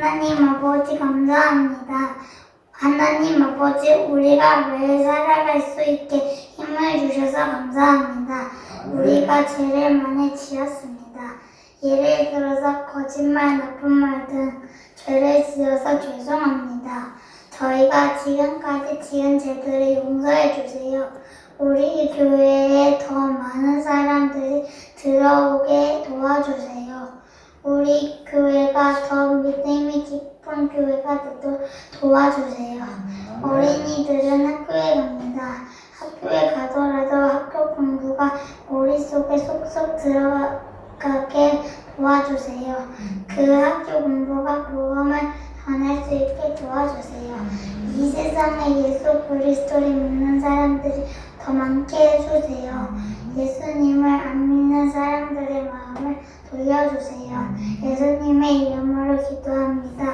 하나님 아버지 감사합니다. 하나님 아버지 우리가 매일 살아갈 수 있게 힘을 주셔서 감사합니다. 우리가 죄를 많이 지었습니다. 예를 들어서 거짓말, 나쁜 말 등 죄를 지어서 죄송합니다. 저희가 지금까지 지은 죄들을 용서해 주세요. 우리 교회에 더 많은 사람들이 들어오게 도와주세요. 우리 교회가 더 믿음 이 깊은 교회가 되도록 도와주세요. 어린이들은 학교에 갑니다. 학교에 가더라도 학교 공부가 머릿속에 쏙쏙 들어가게 도와주세요. 그 학교 공부가 보험을 전할 수 있게 도와주세요. 이 세상에 예수 그리스도를 믿는 사람들이 더 많게 해주세요. 예수님을 안 믿는 사람들의 마음을 돌려주세요. 예수님의 이름으로 기도합니다.